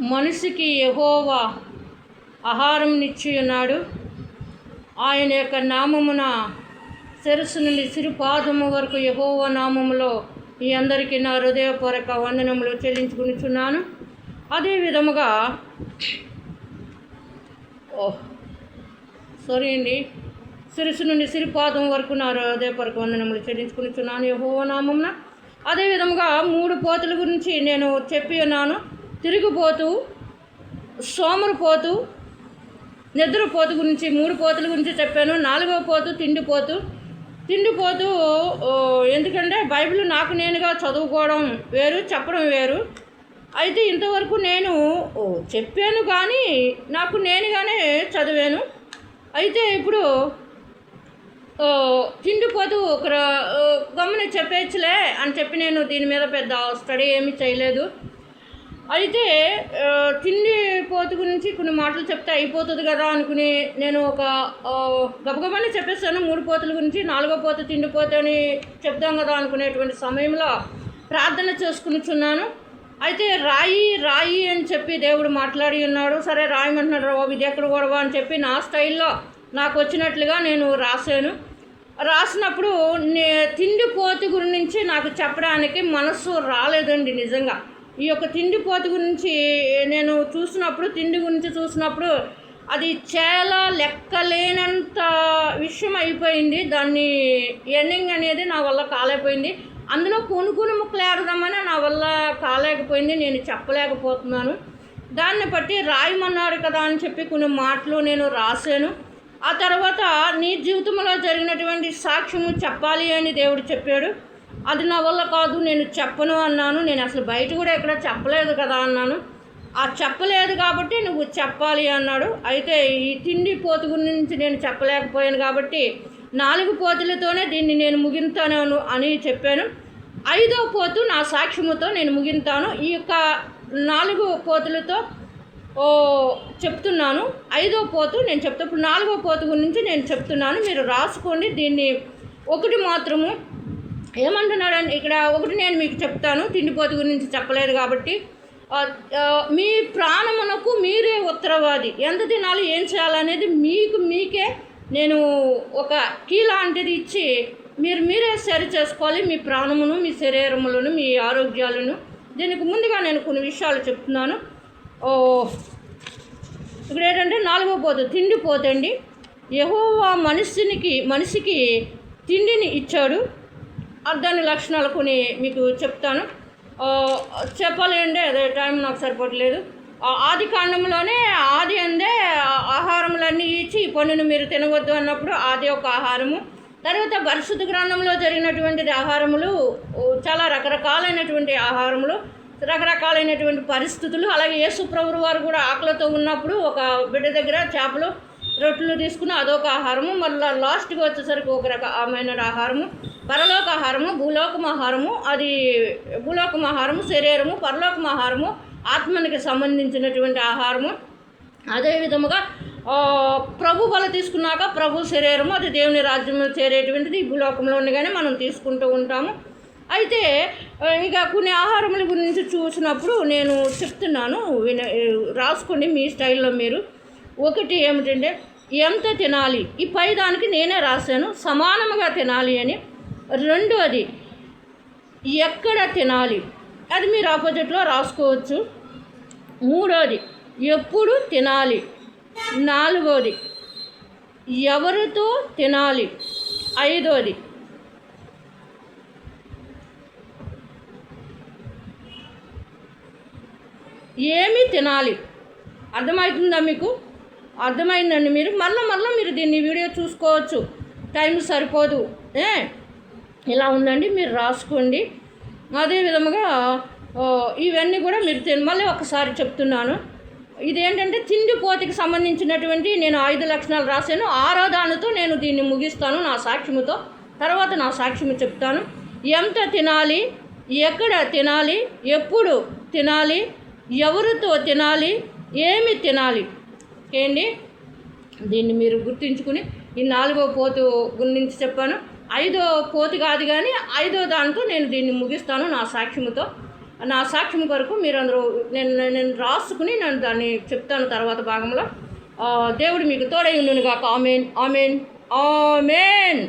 మనిషికి యహోవా ఆహారం నిచ్చి ఉన్నాడు ఆయన యొక్క నామమున శిరస్సు నుండి సిరిపాదము వరకు యహోవ నామములో మీ అందరికీ నా హృదయపూర్వక వందనములు చెల్లించుకునిచున్నాను. అదే విధముగా ఓ సారీ అండి శిరస్సు నుండి సిరిపాదం వరకు నా హృదయపూర్వక వందనములు చెల్లించుకునిచున్నాను యహోవ నామమున. అదే విధముగా మూడు పోతుల గురించి నేను చెప్పి ఉన్నాను. తిరుగుపోతూ సోమరిపోతూ నిద్రపోతు గురించి మూడు పోతుల గురించి చెప్పాను నాలుగో పోతు తిండిపోతు తిండిపోతూ ఎందుకంటే బైబిల్ నాకు నేనుగా చదువుకోవడం వేరు చెప్పడం వేరు. అయితే ఇంతవరకు నేను చెప్పాను కానీ నాకు నేనుగానే చదివాను. అయితే ఇప్పుడు తిండిపోతూ ఒక గమ్మున చెప్పేయచ్చులే అని చెప్పి నేను దీని మీద పెద్ద స్టడీ ఏమీ చేయలేదు. అయితే తిండి పోతు గురించి కొన్ని మాటలు చెప్తే అయిపోతుంది కదా అనుకుని నేను ఒక ఆ, గబగబానే చెప్పేస్తాను. మూడు పోతుల గురించి నాలుగో పోత తిండి పోత అని చెప్దాం కదా అనుకునేటువంటి సమయంలో ప్రార్థన చేసుకునిచున్నాను. అయితే రాయి రాయి అని చెప్పి దేవుడు మాట్లాడి ఉన్నాడు. సరే రాయమంటున్నాడు రా ఇది ఎక్కడ గొడవ అని చెప్పి నా స్టైల్లో నాకు వచ్చినట్లుగా నేను రాశాను. రాసినప్పుడు నే తిండిపోతు గురించి నాకు చెప్పడానికి మనస్సు రాలేదండి నిజంగా. ఈ యొక్క తిండిపోతు గురించి నేను చూసినప్పుడు తిండి గురించి చూసినప్పుడు అది చాలా లెక్కలేనంత విషయం అయిపోయింది. దాన్ని ఎండింగ్ అనేది నా వల్ల కాలేకపోయింది. అందులో కొనుక్కుని ముక్కలు ఏడదామని నా వల్ల కాలేకపోయింది. నేను చెప్పలేకపోతున్నాను. దాన్ని బట్టి రాయమన్నారు కదా అని చెప్పి కొన్ని మాటలు నేను రాశాను. ఆ తర్వాత నీ జీవితంలో జరిగినటువంటి సాక్ష్యము చెప్పాలి అని దేవుడు చెప్పాడు. అది నా వల్ల కాదు నేను చెప్పను అన్నాను. నేను అసలు బయట కూడా ఎక్కడ చెప్పలేదు కదా అన్నాను. ఆ చెప్పలేదు కాబట్టి నువ్వు చెప్పాలి అన్నాడు. అయితే ఈ తిండి పోతు గురించి నేను చెప్పలేకపోయాను కాబట్టి నాలుగు పోతులతోనే దీన్ని నేను ముగింతాను అని చెప్పాను. ఐదో పోతు నా సాక్ష్యముతో నేను ముగింతాను. ఈ యొక్క నాలుగు పోతులతో ఓ చెప్తున్నాను. ఐదో పోతు నేను చెప్తే ఇప్పుడు నాలుగో పోతు గురించి నేను చెప్తున్నాను. మీరు రాసుకోండి. దీన్ని ఒకటి మాత్రము ఏమంటున్నాడండి ఇక్కడ ఒకటి నేను మీకు చెప్తాను తిండిపోతు గురించి చెప్పలేదు కాబట్టి. మీ ప్రాణమునకు మీరే ఉత్తరవాది. ఎంత తినాలి ఏం చేయాలనేది మీకు మీకే నేను ఒక కీ లాంటిది ఇచ్చి మీరు మీరే సరి చేసుకోవాలి మీ ప్రాణమును మీ శరీరములను మీ ఆరోగ్యాలను. దీనికి ముందుగా నేను కొన్ని విషయాలు చెప్తున్నాను. ఓ ఇక్కడ ఏంటంటే నాలుగో పోతు తిండి పోతండి. యహోవా మనిషినికి మనిషికి తిండిని ఇచ్చాడు. దాని లక్షణాలు కొన్ని మీకు చెప్తాను. చెప్పాలి అంటే అదే టైం నాకు సరిపోవట్లేదు. ఆది కాండంలోనే ఆది అందే ఆహారములన్నీ ఇచ్చి ఈ పన్నును మీరు తినవద్దు అన్నప్పుడు ఆది ఒక ఆహారము. తర్వాత పరిశుద్ధ గ్రంథంలో జరిగినటువంటి ఆహారములు చాలా రకరకాలైనటువంటి ఆహారములు రకరకాలైనటువంటి పరిస్థితులు. అలాగే యేసుప్రభువు వారు కూడా ఆకలితో ఉన్నప్పుడు ఒక బిడ్డ దగ్గర చేపలు రొట్టెలు తీసుకుని అదొక ఆహారము. మళ్ళీ లాస్ట్కి వచ్చేసరికి ఒక రకమైన ఆహారము. పరలోక ఆహారము భూలోకం ఆహారము. అది భూలోకం ఆహారము శరీరము పరలోకం ఆహారము ఆత్మనికి సంబంధించినటువంటి ఆహారము. అదే విధముగా ప్రభు బల తీసుకున్నాక ప్రభు శరీరము అది దేవుని రాజ్యంలో చేరేటువంటిది. ఈ భూలోకంలో ఉండగానే మనం తీసుకుంటూ ఉంటాము. అయితే ఇక కొన్ని ఆహారముల గురించి చూసినప్పుడు నేను చెప్తున్నాను. విన రాసుకోండి మీ స్టైల్లో మీరు. ఒకటి ఏమిటంటే ఎంత తినాలి? ఈ పై దానికి నేనే రాశాను. సమానముగా తినాలి అని. రెండవది ఎక్కడ తినాలి? అది మీరు ఆపోజిట్లో రాసుకోవచ్చు. మూడోది ఎప్పుడు తినాలి? నాలుగోది ఎవరితో తినాలి? ఐదోది ఏమి తినాలి? అర్థమవుతుందా మీకు? అర్థమైందండి మీరు? మళ్ళీ మళ్ళీ మీరు దీన్ని వీడియో చూసుకోవచ్చు. టైం సరిపోదు. ఏ? ఇలా ఉందండి మీరు రాసుకోండి. అదే విధముగా ఇవన్నీ కూడా మీరు తిన మళ్ళీ ఒకసారి చెప్తున్నాను. ఇదేంటంటే తిండిపోతికి సంబంధించినటువంటి నేను ఐదు లక్షణాలు రాశాను. ఆరో దానితో నేను దీన్ని ముగిస్తాను నా సాక్ష్యముతో. తర్వాత నా సాక్ష్యము చెప్తాను. ఎంత తినాలి? ఎక్కడ తినాలి? ఎప్పుడు తినాలి? ఎవరితో తినాలి? ఏమి తినాలి? ఏంటి? దీన్ని మీరు గుర్తుంచుకుని ఈ నాలుగో పోతు గురించి చెప్పాను. ఐదో పోతు కాదు కానీ ఐదో దాంతో నేను దీన్ని ముగిస్తాను నా సాక్ష్యముతో. నా సాక్ష్యం కొరకు మీరు అందరూ నేను నేను రాసుకుని నేను దాన్ని చెప్తాను తర్వాత భాగంలో. దేవుడు మీకు తోడై ఉండునుగాక. ఆమెన్. ఆమెన్. ఆమెన్.